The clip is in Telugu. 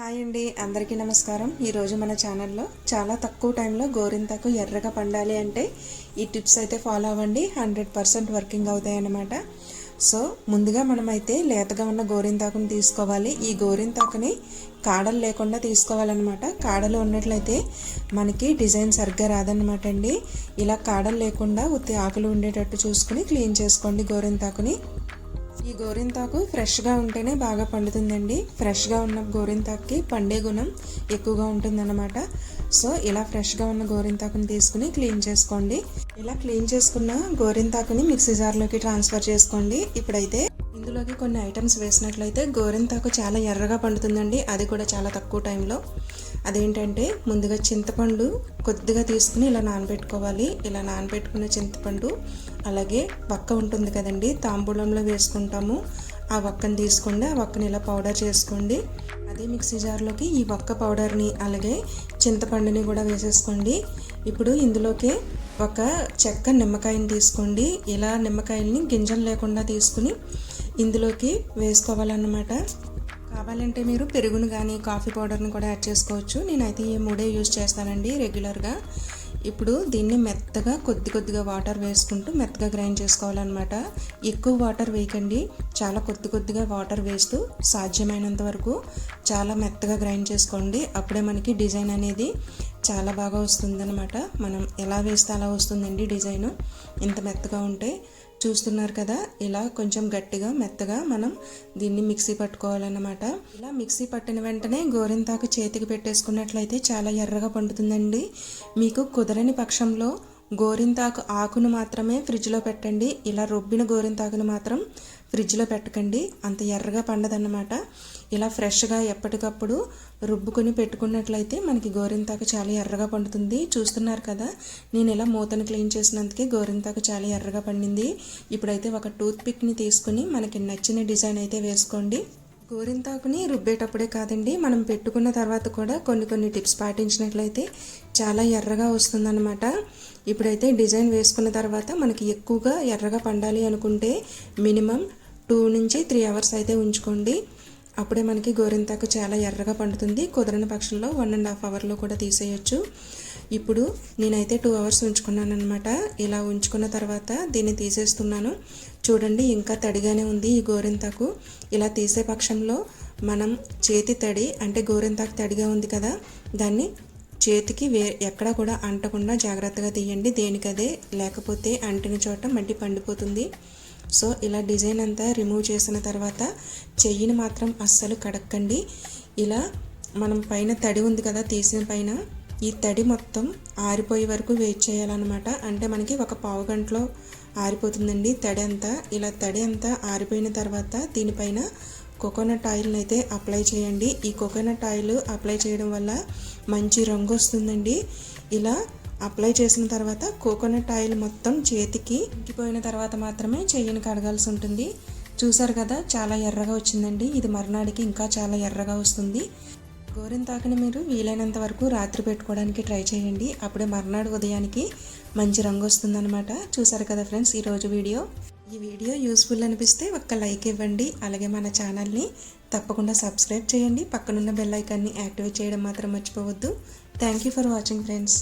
హాయ్ అండి అందరికీ నమస్కారం. ఈరోజు మన ఛానల్లో చాలా తక్కువ టైంలో గోరింతకు ఎర్రగా పండాలి అంటే ఈ టిప్స్ అయితే ఫాలో అవ్వండి. హండ్రెడ్ పర్సెంట్ వర్కింగ్ అవుతాయి అన్నమాట సో ముందుగా మనమైతే లేతగా ఉన్న గోరింతాకుని తీసుకోవాలి. ఈ గోరింతాకుని కాడలు లేకుండా తీసుకోవాలన్నమాట. కాడలు ఉన్నట్లయితే మనకి డిజైన్ సరిగ్గా రాదన్నమాట అండి. ఇలా కాడలు లేకుండా ఉత్తి ఆకులు ఉండేటట్టు చూసుకుని క్లీన్ చేసుకోండి గోరింతాకుని. ఈ గోరింతాకు ఫ్రెష్గా ఉంటేనే బాగా పండుతుందండి. ఫ్రెష్గా ఉన్న గోరింతాకుకి పండే గుణం ఎక్కువగా ఉంటుందన్నమాట. సో ఇలా ఫ్రెష్గా ఉన్న గోరింతాకుని తీసుకుని క్లీన్ చేసుకోండి. ఇలా క్లీన్ చేసుకున్న గోరింతాకుని మిక్సీ జార్లోకి ట్రాన్స్ఫర్ చేసుకోండి. ఇప్పుడైతే ఇందులోకి కొన్ని ఐటమ్స్ వేసినట్లయితే గోరింతాకు చాలా ఎర్రగా పండుతుందండి. అది కూడా చాలా తక్కువ టైంలో అదేంటంటే ముందుగా చింతపండు కొద్దిగా తీసుకుని ఇలా నానబెట్టుకోవాలి. ఇలా నానబెట్టుకున్న చింతపండు అలాగే వక్క ఉంటుంది కదండి తాంబూలంలో వేసుకుంటాము. ఆ వక్కని తీసుకోండి ఆ వక్కని ఇలా పౌడర్ చేసుకోండి. అదే మిక్సీ జార్లోకి ఈ వక్క పౌడర్ని అలాగే చింతపండుని కూడా వేసేసుకోండి. ఇప్పుడు ఇందులోకి ఒక చెక్క నిమ్మకాయని తీసుకోండి. ఇలా నిమ్మకాయల్ని గింజలు లేకుండా తీసుకుని ఇందులోకి వేసుకోవాలన్నమాట. కావాలంటే మీరు పెరుగును కానీ కాఫీ పౌడర్ని కూడా యాడ్ చేసుకోవచ్చు. నేనైతే ఈ మూడే యూజ్ చేస్తానండి రెగ్యులర్గా. ఇప్పుడు దీన్ని మెత్తగా కొద్ది కొద్దిగా వాటర్ వేసుకుంటూ మెత్తగా గ్రైండ్ చేసుకోవాలన్నమాట. ఎక్కువ వాటర్ వేయకండి. చాలా కొద్ది కొద్దిగా వాటర్ వేస్తూ సాధ్యమైనంత వరకు చాలా మెత్తగా గ్రైండ్ చేసుకోండి. అప్పుడే మనకి డిజైన్ అనేది చాలా బాగా వస్తుందన్నమాట. మనం ఎలా వేస్తే అలా వస్తుందండి డిజైన్. ఇంత మెత్తగా ఉంటే చూస్తున్నారు కదా ఇలా కొంచెం గట్టిగా మెత్తగా మనం దీన్ని మిక్సీ పట్టుకోవాలన్నమాట. ఇలా మిక్సీ పట్టిన వెంటనే గోరింతాకు చేతికి పెట్టేసుకున్నట్లయితే చాలా ఎర్రగా పండుతుందండి. మీకు కుదరని పక్షంలో గోరింతాకు ఆకును మాత్రమే ఫ్రిడ్జ్లో పెట్టండి. ఇలా రుబ్బిన గోరింతాకును మాత్రం ఫ్రిడ్జ్లో పెట్టకండి. అంత ఎర్రగా పండదన్నమాట. ఇలా ఫ్రెష్గా ఎప్పటికప్పుడు రుబ్బుకొని పెట్టుకున్నట్లయితే మనకి గోరింతాకు చాలా ఎర్రగా పండుతుంది. చూస్తున్నారు కదా నేను ఇలా మూతను క్లీన్ చేసినందుకే గోరింతాకు చాలా ఎర్రగా పండింది. ఇప్పుడైతే ఒక టూత్ పిక్ని తీసుకుని మనకి నచ్చిన డిజైన్ అయితే వేసుకోండి. గోరింతాకుని రుబ్బేటప్పుడే కాదండి మనం పెట్టుకున్న తర్వాత కూడా కొన్ని కొన్ని టిప్స్ పాటించినట్లయితే చాలా ఎర్రగా వస్తుందన్నమాట. ఇప్పుడైతే డిజైన్ వేసుకున్న తర్వాత మనకి ఎక్కువగా ఎర్రగా పండాలి అనుకుంటే మినిమం టూ నుంచి త్రీ అవర్స్ అయితే ఉంచుకోండి. అప్పుడే మనకి గోరింతాకు చాలా ఎర్రగా పండుతుంది. కుదరని పక్షంలో వన్ అండ్ హాఫ్ అవర్లో కూడా తీసేయచ్చు. ఇప్పుడు నేనైతే టూ అవర్స్ ఉంచుకున్నాను అనమాట ఇలా ఉంచుకున్న తర్వాత దీన్ని తీసేస్తున్నాను. చూడండి ఇంకా తడిగానే ఉంది ఈ గోరింతాకు. ఇలా తీసే పక్షంలో మనం చేతి తడి అంటే గోరింతాకు తడిగా ఉంది కదా దాన్ని చేతికి వే ఎక్కడా కూడా అంటకుండా జాగ్రత్తగా తీయండి. దేనికదే లేకపోతే అంటిన చోట మట్టి పండిపోతుంది. సో ఇలా డిజైన్ అంతా రిమూవ్ చేసిన తర్వాత చెయ్యిని మాత్రం అస్సలు కడక్కండి. ఇలా మనం పైన తడి ఉంది కదా తీసిన పైన ఈ తడి మొత్తం ఆరిపోయే వరకు వెయిట్ చేయాలన్నమాట. అంటే మనకి ఒక పావు గంటలో ఆరిపోతుందండి తడి అంతా. ఇలా తడి అంతా ఆరిపోయిన తర్వాత దీనిపైన కోకోనట్ ఆయిల్ని అయితే అప్లై చేయండి. ఈ కోకోనట్ ఆయిల్ అప్లై చేయడం వల్ల మంచి రంగు వస్తుందండి. ఇలా అప్లై చేసిన తర్వాత కోకోనట్ ఆయిల్ మొత్తం చేతికి ఇంకిపోయిన తర్వాత మాత్రమే చెయ్యిని కడగాల్సి ఉంటుంది. చూసారు కదా చాలా ఎర్రగా వచ్చిందండి. ఇది మర్నాడికి ఇంకా చాలా ఎర్రగా వస్తుంది. గోరింతాకుని మీరు వీలైనంత వరకు రాత్రి పెట్టుకోవడానికి ట్రై చేయండి. అప్పుడే మర్నాడు ఉదయానికి మంచి రంగు వస్తుందన్నమాట. చూసారు కదా ఫ్రెండ్స్ ఈరోజు వీడియో. ఈ వీడియో యూస్ఫుల్ అనిపిస్తే ఒక్క లైక్ ఇవ్వండి. అలాగే మన ఛానల్ని తప్పకుండా సబ్స్క్రైబ్ చేయండి. పక్కనున్న బెల్ ఐకాన్ని యాక్టివేట్ చేయడం మాత్రం మర్చిపోవద్దు. Thank you for watching friends.